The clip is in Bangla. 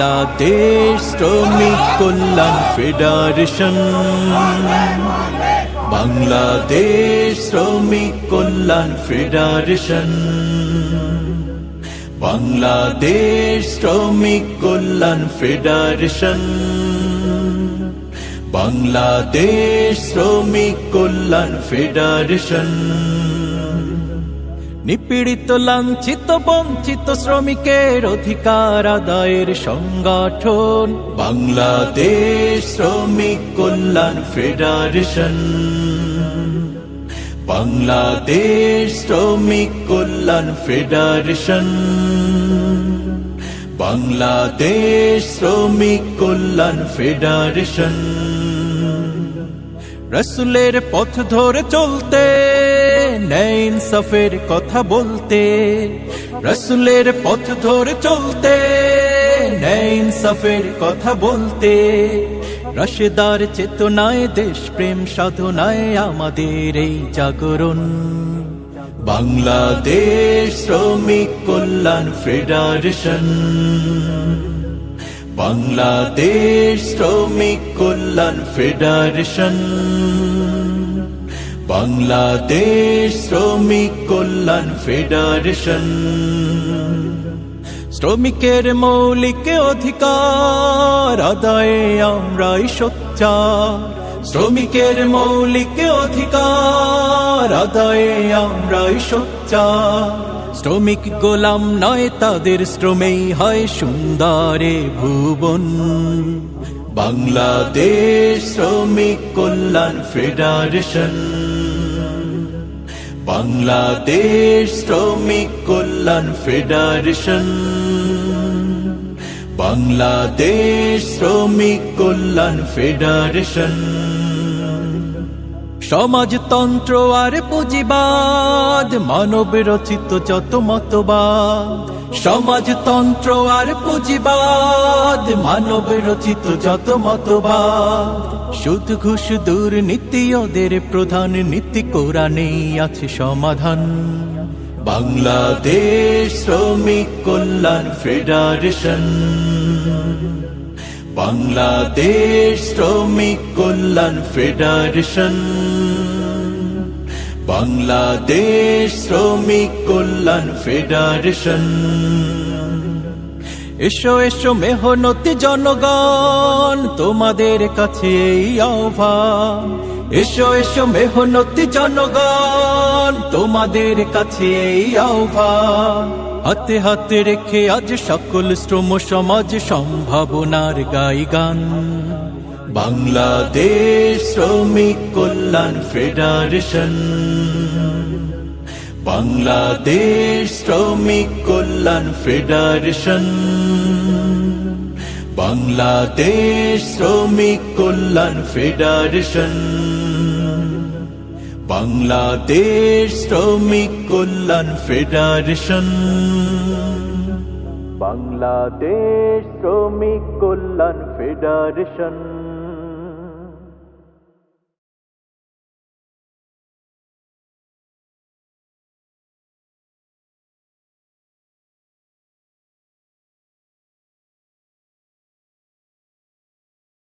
বাংলাদেশ শ্রমিক কল্যাণ ফেডারেশন। বাংলাদেশ শ্রমিক কল্যাণ ফেডারেশন। বাংলাদেশ শ্রমিক কল্যাণ ফেডারেশন। বাংলাদেশ শ্রমিক কল্যাণ ফেডারেশন। নিপীড়িত, লাঞ্ছিত, বঞ্চিত শ্রমিকের অধিকার আদায়ের সংগঠন। বাংলাদেশ শ্রমিক কল্যাণ ফেডারেশন। বাংলাদেশ শ্রমিক কল্যাণ ফেডারেশন। বাংলাদেশ শ্রমিক কল্যাণ ফেডারেশন। রসুলের পথ ধরে চলতে ন্যায় ইনসাফের কথা বলতে, রসুলের পথ ধরে চলতে ন্যায় ইনসাফের কথা বলতে রসেদার চেতনায় দেশ প্রেম সাধনায় আমাদের এই জাগরণ। বাংলাদেশ শ্রমিক কল্যাণ ফেডারেশন। বাংলাদেশ শ্রমিক কল্যাণ ফেডারেশন। বাংলাদেশ শ্রমিক কল্যাণ ফেডারেশন। শ্রমিকের মৌলিক অধিকার, আদায়ে আমরাই সোচ্চার। শ্রমিকের মৌলিক অধিকার, আদায়ে আমরাই সোচ্চার। শ্রমিক গোলাম নয়, তাদের শ্রমেই হয় সুন্দরে ভুবন। বাংলাদেশ শ্রমিক কল্যাণ ফেডারেশন। বাংলাদেশ শ্রমিক কল্যাণ ফেডারেশন। বাংলাদেশ শ্রমিক কল্যাণ ফেডারেশন। সমাজতন্ত্র আর পুঁজিবাদ মানব রচিত যত মতবাদ, সমাজতন্ত্র আর পুঁজিবাদ মানব রচিত যত মতবাদ। সুদ ঘুষ দুর্নীতি ওদের প্রধান নীতি, কোরআনেই আছে সমাধান। বাংলাদেশ শ্রমিক কল্যাণ ফেডারেশন। বাংলাদেশ শ্রমিক কল্যাণ ফেডারেশন। বাংলাদেশ শ্রমিক কল্যাণ ফেডারেশন। এসো এসো মেহনতি জনগণ, তোমাদের কাছে এই আহ্বান। এসো এসো মেহনতি জনগণ, তোমাদের কাছে এই আহ্বান। হাতে হাতে রেখে আজ সকল শ্রম সমাজ সম্ভাবনার গাই গান বাংলাদেশ শ্রমিক কল্যাণ ফেডারেশন। বাংলাদেশ শ্রমিক কল্যাণ ফেডারেশন। বাংলাদেশ শ্রমিক কল্যাণ ফেডারেশন। বাংলাদেশ শ্রমিক কল্যাণ ফেডারেশন। বাংলাদেশ শ্রমিক কল্যাণ ফেডারেশন।